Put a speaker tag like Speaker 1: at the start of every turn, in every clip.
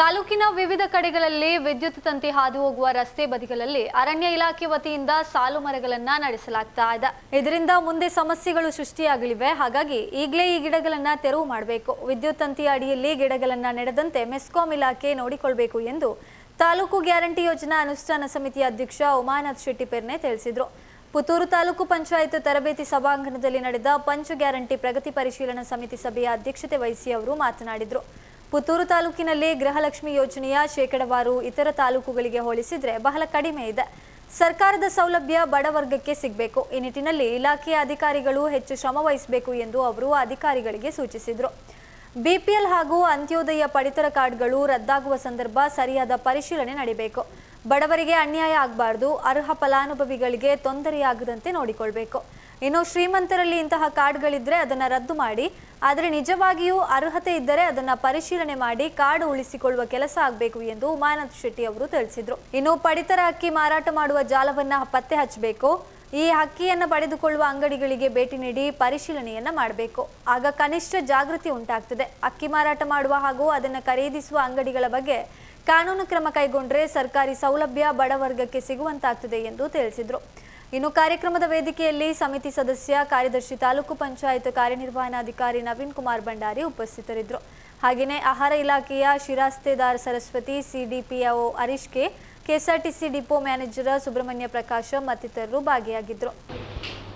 Speaker 1: ತಾಲೂಕಿನ ವಿವಿಧ ಕಡೆಗಳಲ್ಲಿ ವಿದ್ಯುತ್ ತಂತಿ ಹಾದು ಹೋಗುವ ರಸ್ತೆ ಬದಿಗಳಲ್ಲಿ ಅರಣ್ಯ ಇಲಾಖೆ ವತಿಯಿಂದ ಸಾಲು ಮರಗಳನ್ನ ನಡೆಸಲಾಗ್ತಾ ಇದೆ. ಇದರಿಂದ ಮುಂದೆ ಸಮಸ್ಯೆಗಳು ಸೃಷ್ಟಿಯಾಗಲಿವೆ. ಹಾಗಾಗಿ ಈಗಲೇ ಈ ಗಿಡಗಳನ್ನ ತೆರವು ಮಾಡಬೇಕು. ವಿದ್ಯುತ್ ತಂತಿಯ ಅಡಿಯಲ್ಲಿ ಗಿಡಗಳನ್ನ ನೆಡದಂತೆ ಮೆಸ್ಕಾಂ ಇಲಾಖೆ ನೋಡಿಕೊಳ್ಬೇಕು ಎಂದು ತಾಲೂಕು ಗ್ಯಾರಂಟಿ ಯೋಜನಾ ಅನುಷ್ಠಾನ ಸಮಿತಿಯ ಅಧ್ಯಕ್ಷ ಉಮಾನಾಥ್ ಶೆಟ್ಟಿ ಪೆರ್ನೆ ತಿಳಿಸಿದರು. ಪುತ್ತೂರು ತಾಲೂಕು ಪಂಚಾಯತ್ ತರಬೇತಿ ಸಭಾಂಗಣದಲ್ಲಿ ನಡೆದ ಪಂಚ ಗ್ಯಾರಂಟಿ ಪ್ರಗತಿ ಪರಿಶೀಲನಾ ಸಮಿತಿ ಸಭೆಯ ಅಧ್ಯಕ್ಷತೆ ವಹಿಸಿ ಅವರು ಮಾತನಾಡಿದರು. ಪುತ್ತೂರು ತಾಲೂಕಿನಲ್ಲಿ ಗೃಹಲಕ್ಷ್ಮಿ ಯೋಜನೆಯ ಶೇಕಡವಾರು ಇತರ ತಾಲೂಕುಗಳಿಗೆ ಹೋಲಿಸಿದ್ರೆ ಬಹಳ ಕಡಿಮೆ ಇದೆ. ಸರ್ಕಾರದ ಸೌಲಭ್ಯ ಬಡವರ್ಗಕ್ಕೆ ಸಿಗಬೇಕು. ಈ ನಿಟ್ಟಿನಲ್ಲಿ ಇಲಾಖೆಯ ಅಧಿಕಾರಿಗಳು ಹೆಚ್ಚು ಶ್ರಮ ವಹಿಸಬೇಕು ಎಂದು ಅವರು ಅಧಿಕಾರಿಗಳಿಗೆ ಸೂಚಿಸಿದರು. ಬಿಪಿಎಲ್ ಹಾಗೂ ಅಂತ್ಯೋದಯ ಪಡಿತರ ಕಾರ್ಡ್ಗಳು ರದ್ದಾಗುವ ಸಂದರ್ಭ ಸರಿಯಾದ ಪರಿಶೀಲನೆ ನಡೆಯಬೇಕು ಬಡವರಿಗೆ ಅನ್ಯಾಯ ಆಗಬಾರದು. ಅರ್ಹ ಫಲಾನುಭವಿಗಳಿಗೆ ತೊಂದರೆಯಾಗದಂತೆ ನೋಡಿಕೊಳ್ಬೇಕು. ಇನ್ನು ಶ್ರೀಮಂತರಲ್ಲಿ ಇಂತಹ ಕಾರ್ಡ್ಗಳಿದ್ರೆ ಅದನ್ನ ರದ್ದು ಮಾಡಿ, ಆದರೆ ನಿಜವಾಗಿಯೂ ಅರ್ಹತೆ ಇದ್ದರೆ ಅದನ್ನ ಪರಿಶೀಲನೆ ಮಾಡಿ ಕಾರ್ಡ್ ಉಳಿಸಿಕೊಳ್ಳುವ ಕೆಲಸ ಆಗಬೇಕು ಎಂದು ಉಮಾನಾಥ್ ಶೆಟ್ಟಿ ಅವರು ತಿಳಿಸಿದರು. ಇನ್ನು ಪಡಿತರ ಅಕ್ಕಿ ಮಾರಾಟ ಮಾಡುವ ಜಾಲವನ್ನ ಪತ್ತೆ ಹಚ್ಚಬೇಕು. ಈ ಅಕ್ಕಿಯನ್ನು ಪಡೆದುಕೊಳ್ಳುವ ಅಂಗಡಿಗಳಿಗೆ ಭೇಟಿ ನೀಡಿ ಪರಿಶೀಲನೆಯನ್ನ ಮಾಡಬೇಕು. ಆಗ ಕನಿಷ್ಠ ಜಾಗೃತಿ ಉಂಟಾಗ್ತದೆ. ಅಕ್ಕಿ ಮಾರಾಟ ಮಾಡುವ ಹಾಗೂ ಅದನ್ನು ಖರೀದಿಸುವ ಅಂಗಡಿಗಳ ಬಗ್ಗೆ ಕಾನೂನು ಕ್ರಮ ಕೈಗೊಂಡ್ರೆ ಸರ್ಕಾರಿ ಸೌಲಭ್ಯ ಬಡವರ್ಗಕ್ಕೆ ಸಿಗುವಂತಾಗ್ತದೆ ಎಂದು ತಿಳಿಸಿದರು. ಇನ್ನು ಕಾರ್ಯಕ್ರಮದ ವೇದಿಕೆಯಲ್ಲಿ ಸಮಿತಿ ಸದಸ್ಯ, ಕಾರ್ಯದರ್ಶಿ ತಾಲೂಕು ಪಂಚಾಯತ್ ಕಾರ್ಯನಿರ್ವಹಣಾಧಿಕಾರಿ ನವೀನ್ ಕುಮಾರ್ ಭಂಡಾರಿ ಉಪಸ್ಥಿತರಿದ್ದರು. ಹಾಗೆಯೇ ಆಹಾರ ಇಲಾಖೆಯ ಶಿರಾಸ್ತೆದಾರ್ Saraswati, CDPO Harish K, KSRTC depot manager Subrahmanya Prakasha ಮತ್ತಿತರರು ಭಾಗಿಯಾಗಿದ್ದರು.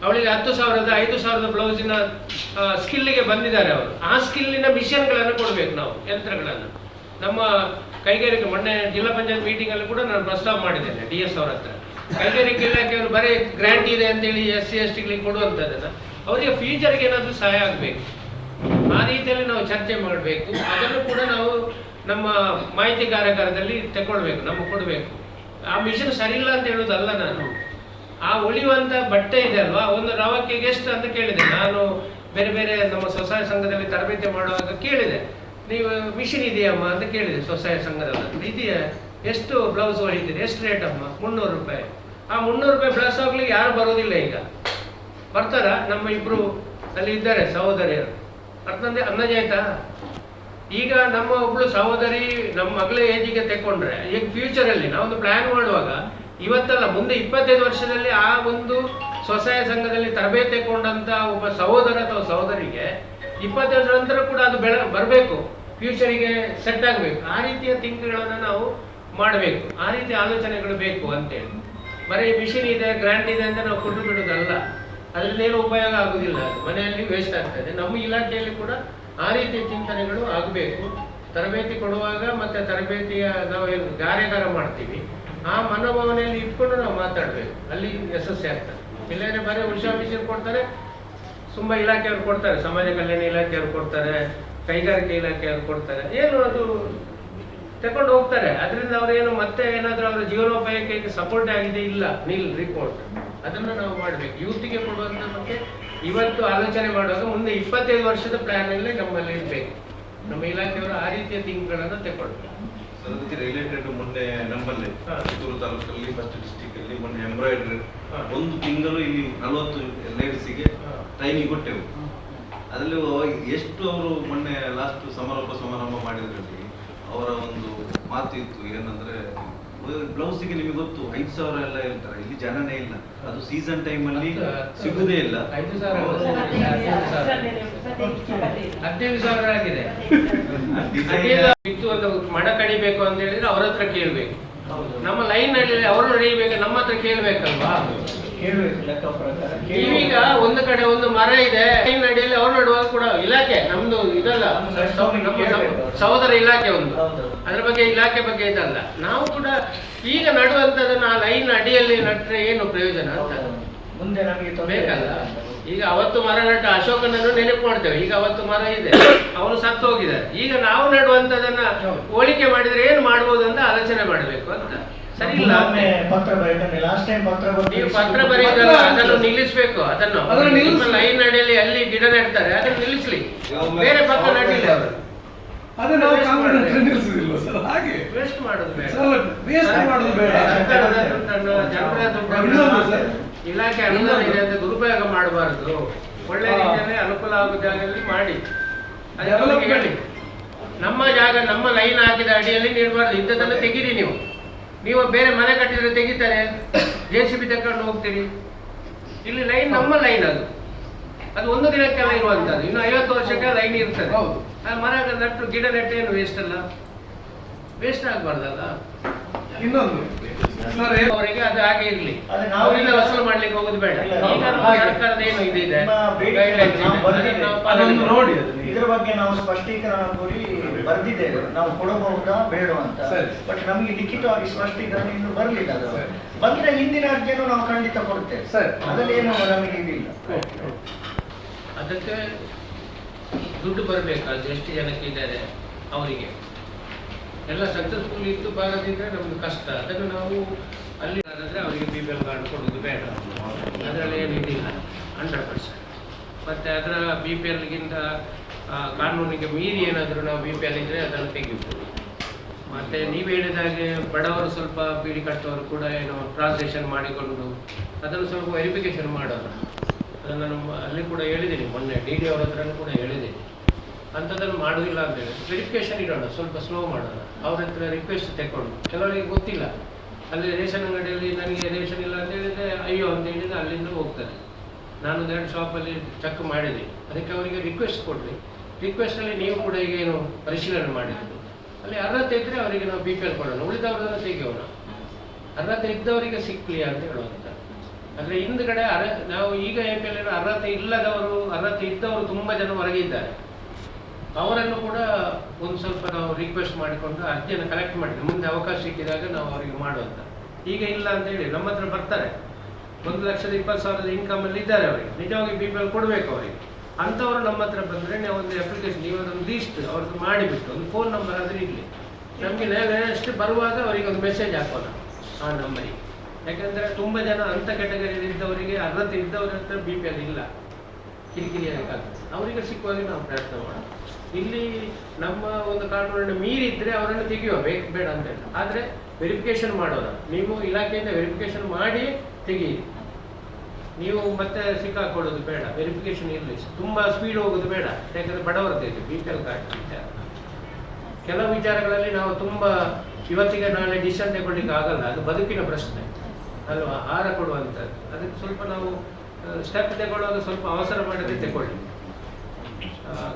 Speaker 2: ಅವಳಿಗೆ ಹತ್ತು ಸಾವಿರದ, ಐದು ಸಾವಿರದ ಬ್ಲೌಸಿನ ಸ್ಕಿಲ್ಗೆ ಬಂದಿದ್ದಾರೆ ಅವರು. ಆ ಸ್ಕಿಲ್ಲಿನ ಮಿಷನ್ಗಳನ್ನು ಕೊಡಬೇಕು ನಾವು, ಯಂತ್ರಗಳನ್ನು. ನಮ್ಮ ಕೈಗಾರಿಕೆ ಮೊನ್ನೆ ಜಿಲ್ಲಾ ಪಂಚಾಯತ್ ಮೀಟಿಂಗಲ್ಲಿ ಕೂಡ ನಾನು ಪ್ರಸ್ತಾವ ಮಾಡಿದ್ದೇನೆ, ಡಿ ಎಸ್ ಅವ್ರ ಹತ್ರ. ಕೈಗಾರಿಕೆ ಇಲಾಖೆಯವರು ಬರೀ ಗ್ರ್ಯಾಂಟ್ ಇದೆ ಅಂತೇಳಿ ಎಸ್ ಸಿ, ಎಸ್ ಟಿಗಳಿಗೆ ಕೊಡುವಂಥದ್ದನ್ನು ಅವರಿಗೆ ಫ್ಯೂಚರ್ಗೆ ಏನಾದರೂ ಸಹಾಯ ಆಗಬೇಕು. ಆ ರೀತಿಯಲ್ಲಿ ನಾವು ಚರ್ಚೆ ಮಾಡಬೇಕು. ಅದನ್ನು ಕೂಡ ನಾವು ನಮ್ಮ ಮಾಹಿತಿ ಕಾರ್ಯಾಗಾರದಲ್ಲಿ ತಗೊಳ್ಬೇಕು ನಮ್ಗೆ ಕೊಡಬೇಕು. ಆ ಮಿಷನ್ ಸರಿ ಇಲ್ಲ ಅಂತ ಹೇಳೋದಲ್ಲ ನಾನು. ಆ ಉಳಿಯುವಂತ ಬಟ್ಟೆ ಇದೆ ಅಲ್ವಾ ಒಂದು ರವಕ್ಕೆ ಎಷ್ಟು ಅಂತ ಕೇಳಿದೆ. ನಾನು ಬೇರೆ ಬೇರೆ ನಮ್ಮ ಸ್ವಸಹಾಯ ಸಂಘದಲ್ಲಿ ತರಬೇತಿ ಮಾಡುವಾಗ ಕೇಳಿದೆ. ನೀವು ಮಿಷಿನ್ ಇದೆಯಮ್ಮ ಅಂತ ಕೇಳಿದೆ ಸ್ವಸಹಾಯ ಸಂಘದಲ್ಲಿ ಇದೆಯಾ? ಎಷ್ಟು ಬ್ಲೌಸ್ ಹೊಲಿತೀರಿ ಎಷ್ಟು ರೇಟ್ ಅಮ್ಮ? ಮುನ್ನೂರು ರೂಪಾಯಿ. ಆ ಮುನ್ನೂರು ರೂಪಾಯಿ ಬ್ಲೌಸ್ ಹೋಗ್ಲಿಕ್ಕೆ ಯಾರು ಬರೋದಿಲ್ಲ ಈಗ. ಬರ್ತಾರ? ನಮ್ಮ ಇಬ್ರು ಅಲ್ಲಿ ಇದ್ದಾರೆ ಸಹೋದರಿಯರು. ಅರ್ಥಂದ್ರೆ ಅಂದಾಜ್ ಆಯ್ತಾ? ಈಗ ನಮ್ಮ ಒಬ್ಳು ಸಹೋದರಿ ನಮ್ಮ ಮಗಳ ಏಜಿಗೆ ತೆಕೊಂಡ್ರೆ ಈಗ ಫ್ಯೂಚರ್ ಅಲ್ಲಿ ನಾವೊಂದು ಪ್ಲಾನ್ ಮಾಡುವಾಗ ಇವತ್ತಲ್ಲ, ಮುಂದೆ ಇಪ್ಪತ್ತೈದು ವರ್ಷದಲ್ಲಿ ಆ ಒಂದು ಸ್ವಸಹಾಯ ಸಂಘದಲ್ಲಿ ತರಬೇತಿ ತಗೊಂಡಂತ ಒಬ್ಬ ಸಹೋದರ ಅಥವಾ ಸಹೋದರಿಗೆ ಇಪ್ಪತ್ತೈದು ನಂತರ ಕೂಡ ಅದು ಬೆಳ, ಬರಬೇಕು. ಫ್ಯೂಚರಿಗೆ ಸೆಟ್ ಆಗಬೇಕು. ಆ ರೀತಿಯ ಥಿಂಕ್ಗಳನ್ನು ನಾವು ಮಾಡಬೇಕು. ಆ ರೀತಿ ಆಲೋಚನೆಗಳು ಬೇಕು ಅಂತೇಳಿ. ಬರೀ ಮಿಷಿನ್ ಇದೆ ಗ್ರ್ಯಾಂಡ್ ಇದೆ ಅಂತ ನಾವು ಕೊಟ್ಟು ಬಿಡೋದಲ್ಲ ಅದರಿಂದ ಏನು ಉಪಯೋಗ ಆಗುದಿಲ್ಲ. ಮನೆಯಲ್ಲಿ ವೇಸ್ಟ್ ಆಗ್ತದೆ ನಮ್ಮ ಇಲಾಖೆಯಲ್ಲಿ ಕೂಡ ಆ ರೀತಿಯ ಚಿಂತನೆಗಳು ಆಗಬೇಕು. ತರಬೇತಿ ಕೊಡುವಾಗ ಮತ್ತೆ ತರಬೇತಿಯ ನಾವು ಏನು ಕಾರ್ಯಾಗಾರ ಮಾಡ್ತೀವಿ. ಆ ಮನೋಭಾವನೆಯಲ್ಲಿ ಇಟ್ಕೊಂಡು ನಾವು ಮಾತಾಡಬೇಕು. ಅಲ್ಲಿ ಯಶಸ್ವಿ ಆಗ್ತದೆ ಇಲ್ಲಾಂದ್ರೆ ಬರೀ ಉಷಾ ಮಿಷನ್ ಕೊಡ್ತಾರೆ, ತುಂಬಾ ಇಲಾಖೆಯವರು ಕೊಡ್ತಾರೆ. ಸಮಾಜ ಕಲ್ಯಾಣ ಇಲಾಖೆಯವರು ಕೊಡ್ತಾರೆ, ಕೈಗಾರಿಕೆ ಇಲಾಖೆಯವರು ಕೊಡ್ತಾರೆ. ಏನು ಅದು ತಕೊಂಡು ಹೋಗ್ತಾರೆ. ಅದರಿಂದ ಏನು ಮತ್ತೆ ಏನಾದರೂ ಅವರ ಜೀವನೋಪಾಯಕ್ಕೆ ಸಪೋರ್ಟ್ ಆಗಿದೆ ಇಲ್ಲ. ನಿಲ್ ರಿಪೋರ್ಟ್ ಅದನ್ನ ನಾವು ಮಾಡ್ಬೇಕು. ಯೂತ್ಗೆ ಕೊಡುವಂತ ಮತ್ತೆ ಇವತ್ತು ಆಲೋಚನೆ ಮಾಡುವಾಗ ಮುಂದೆ ಇಪ್ಪತ್ತೈದು ವರ್ಷದ ಪ್ಲಾನ್ ಅಲ್ಲೇ ನಮ್ಮಲ್ಲಿ ಇರ್ಬೇಕು. ನಮ್ಮ ಇಲಾಖೆಯವರು ಆ ರೀತಿಯ ತಿಂಗಳನ್ನು ತಗೊಳ್ಬೇಕು
Speaker 3: ಅದಕ್ಕೆ ರಿಲೇಟೆಡ್ ಮೊನ್ನೆ ನಮ್ಮಲ್ಲಿ
Speaker 2: ಹಾ.
Speaker 3: ಚಿತ್ತೂರು ತಾಲೂಕಲ್ಲಿ ಫಸ್ಟ್ ಡಿಸ್ಟಿಕ್ ಅಲ್ಲಿ ಮೊನ್ನೆ ಎಂಬ್ರಾಯ್ಡ್ರಿ
Speaker 2: ಹಾ.
Speaker 3: ಒಂದು ತಿಂಗಳು ಇಲ್ಲಿ ನಲವತ್ತು ಲೇಡೀಸಿಗೆ. ಟ್ರೈನಿಂಗ್ ಕೊಟ್ಟೆವು. ಅದರಲ್ಲಿ ಎಷ್ಟು ಅವರು ಮೊನ್ನೆ ಲಾಸ್ಟ್ ಸಮಾರೋಪ ಸಮಾರಂಭ ಮಾಡಿದ್ರಲ್ಲಿ ಅವರ ಒಂದು ಮಾತು ಇತ್ತು ಏನಂದ್ರೆ ಬ್ಲೌಸಿಗೆ ನಿಮಗೆ ಗೊತ್ತು ಐದು ಸಾವಿರ ಎಲ್ಲ ಹೇಳ್ತಾರೆ ಇಲ್ಲಿ ಜನನೇ ಇಲ್ಲ. ಅದು ಸೀಸನ್ ಟೈಮ್ ಅಲ್ಲಿ ಸಿಗುದೇ ಇಲ್ಲ.
Speaker 2: ಐದು ಸಾವಿರ ಅಲ್ಲ, ಹದಿನೈದು ಸಾವಿರ. ಆಗಿದೆ. ಮಣ ಕಡಿಬೇಕು ಅಂತ ಹೇಳಿದ್ರೆ ಅವ್ರ ಹತ್ರ ಕೇಳ್ಬೇಕು. ನಮ್ಮ ಲೈನ್ ಅಲ್ಲಿ ಅವರು ನಡೀಬೇಕು ನಮ್ಮ ಹತ್ರ ಕೇಳ್ಬೇಕಲ್ವಾ? ಈಗ ಒಂದು ಕಡೆ ಒಂದು ಮರ ಇದೆ. ಅಡಿಯಲ್ಲಿ ಅವ್ರು ನಡುವಾಗ ಕೂಡ ಇಲಾಖೆ ನಮ್ದು ಇದಲ್ಲ. ಸಹೋದರ ಇಲಾಖೆ ಒಂದು. ಅದ್ರ ಬಗ್ಗೆ ಇಲಾಖೆ ಬಗ್ಗೆ ಇದಲ್ಲ. ನಾವು ಕೂಡ ಈಗ ನಡುವಂತದನ್ನ ಆ ಲೈನ್ ಅಡಿಯಲ್ಲಿ ನಟ್ರೆ ಏನು ಪ್ರಯೋಜನ ಅಂತ.
Speaker 4: ಮುಂದೆ ನಮಗೆ
Speaker 2: ಬೇಕಲ್ಲ. ಈಗ ಅವತ್ತು ಮರ ನಟ ಅಶೋಕನನ್ನು ನೆನಪು ಮಾಡ್ತೇವೆ. ಈಗ ಅವತ್ತು ಮರ ಇದೆ. ಅವರು ಸತ್ತು ಹೋಗಿದ್ದಾರೆ ಈಗ ನಾವು ನಡುವಂತದನ್ನ ಹೋಲಿಕೆ ಮಾಡಿದ್ರೆ ಏನು ಮಾಡ್ಬೋದು ಅಂತ ಆಲೋಚನೆ ಮಾಡಬೇಕು ಅಂತ. ಸರಿ ಇಲ್ಲ.
Speaker 4: ಒಮ್ಮೆ ಪತ್ರ ಬರೀತಾನೆ ಲಾಸ್ಟ್ ಟೈಮ್ ಪತ್ರ ಬರ್ದು
Speaker 2: ನೀವು ಪತ್ರ ಬರೆಯುವುದಲ್ಲ ಅದನ್ನು ನಿಲ್ಲಿಸ್ಬೇಕು. ಅದನ್ನು
Speaker 5: ಅದನ್ನು ನಿಲ್ಲಿಸಿ.
Speaker 2: ನಿಮ್ಮ ಲೈನ್ ಅಡಿಯಲ್ಲಿ ಅಲ್ಲಿ ಗಿಡ ನೆಡ್ತಾರೆ. ಅದನ್ನು ನಿಲ್ಲಿಸ್ಲಿ. ಬೇರೆ ಪತ್ರ ನಡಿಲ್ಲ ಅವರು.
Speaker 5: ಅದೇ ನಾವು ಕಾಂಗ್ರೆಸ್ ನಿಲ್ಲಿಸುದಿಲ್ವ ಸರ್? ಹಾಗೆ.
Speaker 2: ವೇಸ್ಟ್ ಮಾಡೋದು ಬೇಡ.
Speaker 5: ಸರ್ ವೇಸ್ಟ್ ಮಾಡೋದು ಬೇಡ.
Speaker 2: ಸರ್ಕಾರದ ದುಡ್ಡನ್ನು ಜನರ ದುಡ್ಡನ್ನು
Speaker 5: ಸರ್.
Speaker 2: ಇಲಾಖೆ ಅನುದಾನ ಇದೆ ಅಂತ ದುರುಪಯೋಗ ಮಾಡಬಾರದು. ಒಳ್ಳೆ ರೀತಿಯಲ್ಲಿ ಅನುಕೂಲ ಆಗೋ ಜಾಗದಲ್ಲಿ ಮಾಡಿ. ನಮ್ಮ ಜಾಗ ನಮ್ಮ ಲೈನ್ ಹಾಕಿದ ಅಡಿಯಲ್ಲಿ ನೀಡಬಾರ್ದು ಇಂಥದ್ದನ್ನು ತೆಗೀರಿ ನೀವು. ನೀವು ಬೇರೆ ಮನೆ ಕಟ್ಟಿದ್ರೆ ತೆಗಿತಾರೆ ಜೆ ಸಿ ಬಿ ತಕೊಂಡು ಹೋಗ್ತೀರಿ. ಇಲ್ಲಿ ಲೈನ್ ನಮ್ಮ ಲೈನ್ ಅದು. ಅದು ಒಂದು ದಿನಕ್ಕೆಲ್ಲ ಇರುವಂತದ್ದು ಇನ್ನು ಐವತ್ತು ವರ್ಷಕ್ಕೆ ಲೈನ್ ಇರ್ತದೆ. ಮರ ನಟ್ಟು ಗಿಡ ನೆಟ್ಟು ಏನು ವೇಸ್ಟ್ ಅಲ್ಲ? ವೇಸ್ಟ್ ಆಗಬಾರ್ದಲ್ಲ?
Speaker 5: ಇನ್ನೊಂದು.
Speaker 2: ಅವರಿಗೆ ಅದು ಹಾಗೆ ಇರಲಿ.
Speaker 4: ಅದು ನಾವು
Speaker 2: ಅವರಿಂದ ವಸೂಲು ಮಾಡ್ಲಿಕ್ಕೆ ಹೋಗುದು ಬೇಡ. ಈಗ ಸರ್ಕಾರದ ಏನು ಇದಿದೆ. ಅದನ್ನ
Speaker 5: ನೋಡಿ
Speaker 4: ಇದ್ರ ಬಗ್ಗೆ ನಾವು ಸ್ಪಷ್ಟೀಕರಣ ಕೋರಿ ಬರ್ದಿದ್ದೇವೆ. ನಾವು ಕೊಡಬಹುದಾ ಬೇಡ ಅಂತ.
Speaker 5: ಸರಿ.
Speaker 4: ಬಟ್ ನಮಗೆ ಲಿಖಿತವಾಗಿ ಸ್ಪಷ್ಟೀಕರಣ ಇನ್ನು ಬರಲಿಲ್ಲ ಅದು. ಬಂದ್ರೆ ಹಿಂದಿನ ಅರ್ಜಿಯನ್ನು ನಾವು ಖಂಡಿತ ಕೊಡ್ತೇವೆ
Speaker 5: ಸರ್.
Speaker 4: ಅದರಲ್ಲಿ ಏನು ನಮಗೆ ಇದಿಲ್ಲ.
Speaker 2: ಅದಕ್ಕೆ ದುಡ್ಡು ಬರಬೇಕಾದ್ರೆ ಎಷ್ಟು ಜನಕ್ಕೆ ಇದ್ದಾರೆ ಅವರಿಗೆ? ಎಲ್ಲ ಸಕ್ಸಸ್ಫುಲ್ ಇತ್ತು ಬಾರದಿದ್ರೆ ನಮ್ದು ಕಷ್ಟ. ಅದನ್ನು ನಾವು ಅಲ್ಲಿ ಆದರೆ ಅವರಿಗೆ ಬಿ ಪಿ ಎಲ್ ಕಾರ್ಡ್ ಕೊಡೋದು ಬೇಡ. ಅದರಲ್ಲಿ ಏನು ಇದಿಲ್ಲ. ಹಂಡ್ರೆಡ್ ಪರ್ಸೆಂಟ್ ಮತ್ತು ಅದರ ಬಿ ಪಿ ಎಲ್ಗಿಂತ ಕಾನೂನಿಗೆ ಮೀರಿ ಏನಾದರೂ ನಾವು ಬಿ ಪಿ ಎಲ್ ಇದ್ದರೆ ಅದನ್ನು ತೆಗಿಬೋದು ಮತ್ತು ನೀವು ಹೇಳಿದ ಹಾಗೆ ಬಡವರು ಸ್ವಲ್ಪ ಬೀಡಿ ಕಟ್ಟುವರು ಕೂಡ ಏನು ಟ್ರಾನ್ಸ್ಲೇಷನ್ ಮಾಡಿಕೊಂಡು ಅದನ್ನು ಸ್ವಲ್ಪ ವೆರಿಫಿಕೇಷನ್ ಮಾಡೋಣ ಅದನ್ನು ನಾನು ಅಲ್ಲಿ ಕೂಡ ಹೇಳಿದ್ದೀನಿ ಮೊನ್ನೆ. ಡಿ ಡಿ ಅವ್ರ ಹತ್ರನೂ ಕೂಡ ಹೇಳಿದ್ದೀನಿ. ಅಂಥದ್ದನ್ನು ಮಾಡೋದಿಲ್ಲ ಅಂತ ಹೇಳಿ ವೆರಿಫಿಕೇಶನ್ ಇಡೋಣ, ಸ್ವಲ್ಪ ಸ್ಲೋ ಮಾಡೋಣ. ಅವ್ರ ಹತ್ರ ರಿಕ್ವೆಸ್ಟ್ ತೆಕ್ಕೊಂಡು. ಕೆಲವರಿಗೆ ಗೊತ್ತಿಲ್ಲ. ಅಲ್ಲಿ ರೇಷನ್ ಅಂಗಡಿಯಲ್ಲಿ ನನಗೆ ರೇಷನ್ ಇಲ್ಲ ಅಂತ ಹೇಳಿದರೆ, ಅಯ್ಯೋ ಅಂತ ಹೇಳಿದ್ರೆ ಅಲ್ಲಿಂದ ಹೋಗ್ತಾರೆ. ನಾನು ಎರಡು ಶಾಪಲ್ಲಿ ಚೆಕ್ ಮಾಡಿದೆ. ಅದಕ್ಕೆ ಅವರಿಗೆ ರಿಕ್ವೆಸ್ಟ್ ಕೊಡ್ರಿ ರಿಕ್ವೆಸ್ಟಲ್ಲಿ ನೀವು ಕೂಡ ಈಗ ಏನು ಪರಿಶೀಲನೆ ಮಾಡಿದ್ದು. ಅಲ್ಲಿ ಅರ್ಹತೆ ಇದ್ದರೆ ಅವರಿಗೆ ನಾವು ಬಿ ಪಿ ಎಲ್ ಕೊಡೋಣ. ಉಳಿದವ್ರನ್ನ ತೆಗೆಯೋಣ. ಅರ್ಹತೆ ಇದ್ದವರಿಗೆ ಸಿಕ್ಕಲಿ ಅಂತ ಹೇಳುವಂಥ ಅಂದರೆ ಹಿಂದ್ಗಡೆ ಅರ್ಹ ನಾವು ಈಗ ಎ ಪಿ ಎಲ್ ಅರ್ಹತೆ ಇಲ್ಲದವರು, ಅರ್ಹತೆ ಇದ್ದವರು ತುಂಬ ಜನ ಹೊರಗೆ ಇದ್ದಾರೆ. ಅವರನ್ನು ಕೂಡ ಒಂದು ಸ್ವಲ್ಪ ನಾವು ರಿಕ್ವೆಸ್ಟ್ ಮಾಡಿಕೊಂಡು ಅರ್ಜಿಯನ್ನು ಕಲೆಕ್ಟ್ ಮಾಡಿದ್ವಿ. ಮುಂದೆ ಅವಕಾಶ ಸಿಕ್ಕಿದಾಗ ನಾವು ಅವರಿಗೆ ಮಾಡುವಂತ. ಈಗ ಇಲ್ಲ ಅಂತ ಹೇಳಿ ನಮ್ಮ ಹತ್ರ ಬರ್ತಾರೆ. ಒಂದು ಲಕ್ಷದ ಇಪ್ಪತ್ತು ಸಾವಿರದ ಇನ್ಕಮಲ್ಲಿ ಇದ್ದಾರೆ ಅವರಿಗೆ. ನಿಜವಾಗಿ ಬಿ ಪಿ ಎಲ್ ಕೊಡಬೇಕು ಅವರಿಗೆ. ಅಂಥವ್ರು ನಮ್ಮ ಹತ್ರ ಬಂದರೆ ನಾವು ಒಂದು ಅಪ್ಲಿಕೇಶನ್ ನೀವು ಅದೊಂದು ಲೀಸ್ಟ್ ಅವ್ರದ್ದು ಮಾಡಿಬಿಟ್ಟು, ಒಂದು ಫೋನ್ ನಂಬರ್ ಆದರೆ ಇರಲಿ ನಮಗೆ ನೆಕ್ಸ್ಟ್ ಬರುವಾಗ ಅವರಿಗೆ ಒಂದು ಮೆಸೇಜ್ ಹಾಕೋಣ. ಆ ನಂಬರಿಗೆ ಯಾಕಂದರೆ ತುಂಬ ಜನ ಅಂಥ ಕ್ಯಾಟಗರಿಯಲ್ಲಿ ಇದ್ದವರಿಗೆ ಅರ್ಹತೆ ಇದ್ದವ್ರ ಹತ್ರ ಬಿ ಪಿ ಎಲ್ ಇಲ್ಲ. ಕಿರಿಕಿರಿ ಆಗ್ತದೆ ಅವರಿಗೆ ಸಿಕ್ಕುವಾಗ ನಾವು ಪ್ರಯತ್ನ ಮಾಡೋಣ. ಇಲ್ಲಿ ನಮ್ಮ ಒಂದು ಕಾನೂನನ್ನು ಮೀರಿದ್ರೆ ಅವರನ್ನು ತೆಗೆಯುವ, ಬೇಕು, ಬೇಡ ಅಂತ ಇಲ್ಲ. ಆದರೆ ವೆರಿಫಿಕೇಶನ್ ಮಾಡೋಣ ನೀವು ಇಲಾಖೆಯಿಂದ ವೆರಿಫಿಕೇಶನ್ ಮಾಡಿ ತೆಗೆಯಿರಿ. ನೀವು ಮತ್ತೆ ಸಿಕ್ಕಾಕೊಳ್ಳೋದು ಬೇಡ. ವೆರಿಫಿಕೇಶನ್ ಇರಲಿ. ತುಂಬ ಸ್ಪೀಡ್ ಹೋಗೋದು ಬೇಡ. ಯಾಕಂದರೆ ಬಡವರದ್ದು ಇದೆ ಬಿ ಪಿ ಕಾರ್ಡ್ ಕೆಲವು ವಿಚಾರಗಳಲ್ಲಿ ನಾವು ತುಂಬ ಇವತ್ತಿಗೆ ನಾಳೆ ಡಿಸಿಷನ್ ತಗೊಳ್ಳಿಕ್ಕೆ ಆಗಲ್ಲ. ಅದು ಬದುಕಿನ ಪ್ರಶ್ನೆ. ಅಲ್ವಾ ಆಹಾರ ಕೊಡುವಂಥದ್ದು. ಅದಕ್ಕೆ ಸ್ವಲ್ಪ ನಾವು ಸ್ಟೆಪ್ ತಗೊಳ್ಳೋದು ಸ್ವಲ್ಪ ಅವಸರ ಮಾಡದೆ ತಗೊಳ್ಳಿ.